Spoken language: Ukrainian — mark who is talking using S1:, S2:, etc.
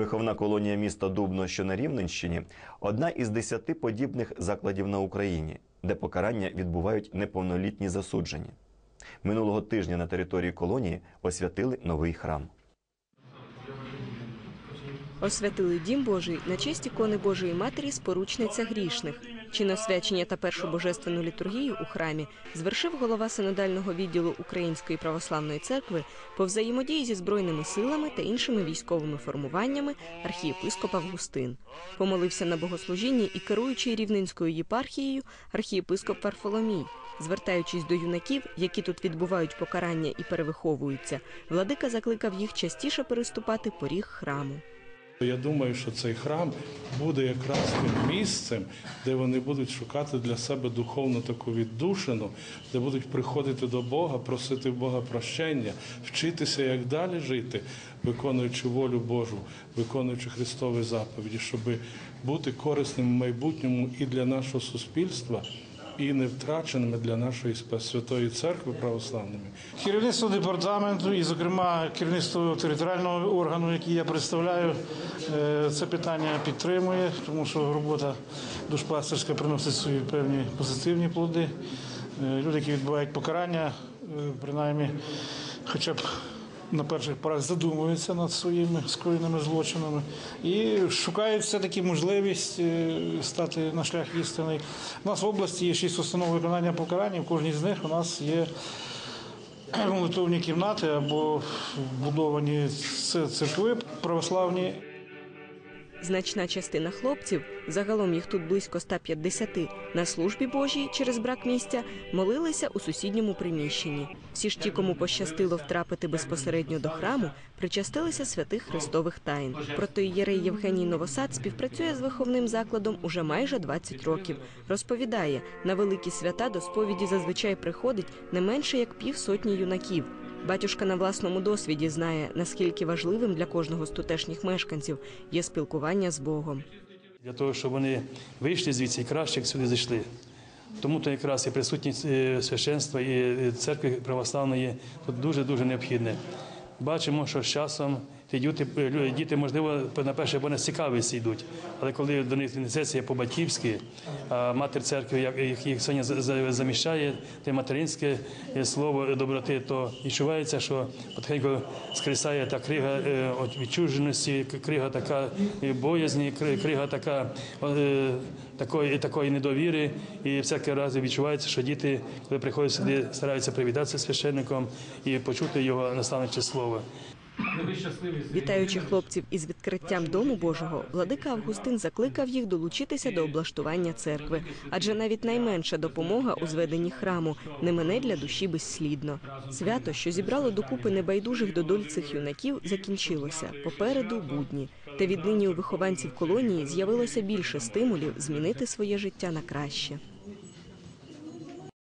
S1: Виховна колонія міста Дубно, що на Рівненщині, одна із десяти подібних закладів на Україні, де покарання відбувають неповнолітні засуджені. Минулого тижня на території колонії освятили новий храм.
S2: Освятили дім Божий на честь ікони Божої Матері споручниця грішних. Чиносвячення та першу божественну літургію у храмі звершив голова синодального відділу Української православної церкви по взаємодії зі збройними силами та іншими військовими формуваннями архієпископ Августин. Помолився на богослужінні і керуючий рівненською єпархією архієпископ Варфоломій. Звертаючись до юнаків, які тут відбувають покарання і перевиховуються, владика закликав їх частіше переступати поріг храму.
S3: Я думаю, що цей храм буде якраз тим місцем, де вони будуть шукати для себе духовну таку віддушину, де будуть приходити до Бога, просити Бога прощення, вчитися, як далі жити, виконуючи волю Божу, виконуючи Христові заповіді, щоб бути корисним в майбутньому і для нашого суспільства, і не втраченими для нашої святої церкви православними.
S4: Керівництво департаменту і, зокрема, керівництво територіального органу, який я представляю, е, це питання підтримує, тому що робота душпастерська приносить свої певні позитивні плоди. Е, Люди, які відбувають покарання, е, принаймні, хоча б на перших порах задумуються над своїми скоєними злочинами і шукають все-таки можливість е, стати на шлях істини. У нас в області є шість установ виконання покарання. В кожній з них у нас є молитовні кімнати або вбудовані церкви православні.
S2: Значна частина хлопців, загалом їх тут близько 150, на службі Божій через брак місця молилися у сусідньому приміщенні. Всі ж ті, кому пощастило втрапити безпосередньо до храму, причастилися святих христових тайн. Протоієрей Євгеній Новосад співпрацює з виховним закладом уже майже 20 років. Розповідає, на великі свята до сповіді зазвичай приходить не менше як півсотні юнаків. Батюшка на власному досвіді знає, наскільки важливим для кожного з тутешніх мешканців є спілкування з Богом.
S5: Для того, щоб вони вийшли звідси і краще як сюди зайшли. Тому то якраз і присутність е, священства і е, церкви православної тут дуже-дуже необхідне. Бачимо, що з часом ті діти, е, діти можливо, на перше вони з цікавості йдуть, але коли до них несеться по-батьківськи, а матір церкви, як їх сьогодні за- за- заміщає, те материнське е, слово доброти, то відчувається, що потихеньку скрісає та крига е, відчуженості, крига така е, боязні, крига така е, такої, такої недовіри. І всякий раз відчувається, що діти, коли приходять сюди, стараються привітатися з священником і почути його наставниче слово.
S2: Вітаючи хлопців із відкриттям дому Божого, владика Августин закликав їх долучитися до облаштування церкви, адже навіть найменша допомога у зведенні храму не мине для душі безслідно. Свято, що зібрало докупи небайдужих до доль цих юнаків, закінчилося попереду будні. Та віднині у вихованців колонії з'явилося більше стимулів змінити своє життя на краще.